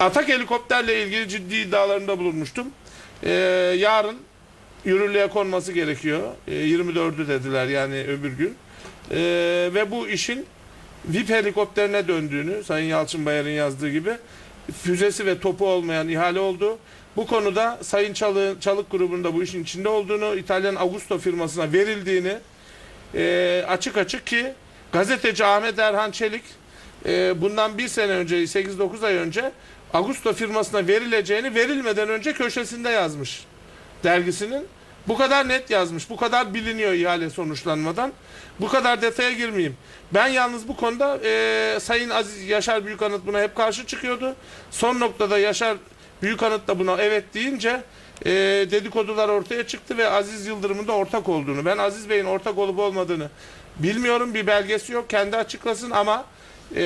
Atak helikopterle ilgili ciddi iddialarında bulunmuştum. Ee, yarın yürürlüğe konması gerekiyor. Ee, 24'ü dediler yani öbür gün. Ee, ve bu işin VIP helikopterine döndüğünü Sayın Yalçın Bayar'ın yazdığı gibi füzesi ve topu olmayan ihale oldu. Bu konuda Sayın Çalık, Çalık grubunda bu işin içinde olduğunu, İtalyan Augusto firmasına verildiğini e, açık açık ki gazeteci Ahmet Erhan Çelik e, bundan bir sene önce 8-9 ay önce Augusto firmasına verileceğini verilmeden önce köşesinde yazmış dergisinin. Bu kadar net yazmış. Bu kadar biliniyor ihale sonuçlanmadan. Bu kadar detaya girmeyeyim. Ben yalnız bu konuda e, Sayın Aziz Yaşar Büyükanıt buna hep karşı çıkıyordu. Son noktada Yaşar Büyükanıt da buna evet deyince e, dedikodular ortaya çıktı ve Aziz Yıldırım'ın da ortak olduğunu. Ben Aziz Bey'in ortak olup olmadığını bilmiyorum. Bir belgesi yok. Kendi açıklasın ama e,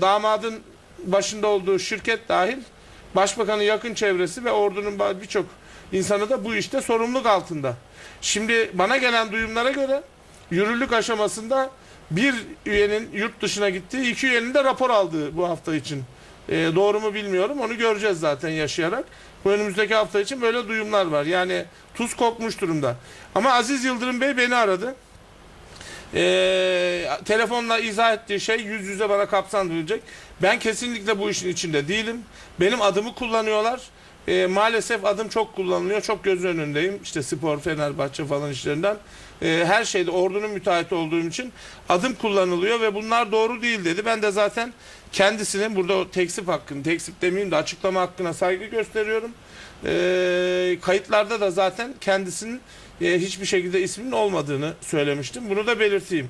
damadın başında olduğu şirket dahil Başbakanın yakın çevresi ve ordunun birçok insanı da bu işte sorumluluk altında. Şimdi bana gelen duyumlara göre yürürlük aşamasında bir üyenin yurt dışına gittiği, iki üyenin de rapor aldığı bu hafta için. Ee, doğru mu bilmiyorum. Onu göreceğiz zaten yaşayarak. Bu önümüzdeki hafta için böyle duyumlar var. Yani tuz kokmuş durumda. Ama Aziz Yıldırım Bey beni aradı. Ee, telefonla izah ettiği şey yüz yüze bana kapsandırılacak. Ben kesinlikle bu işin içinde değilim. Benim adımı kullanıyorlar. Ee, maalesef adım çok kullanılıyor. Çok göz önündeyim. İşte spor, Fenerbahçe falan işlerinden. Ee, her şeyde ordunun müteahhit olduğum için adım kullanılıyor ve bunlar doğru değil dedi. Ben de zaten kendisinin burada o teksip hakkını, teksip demeyeyim de açıklama hakkına saygı gösteriyorum. Ee, kayıtlarda da zaten kendisinin e, hiçbir şekilde isminin olmadığını söylemiştim. Bunu da belirteyim.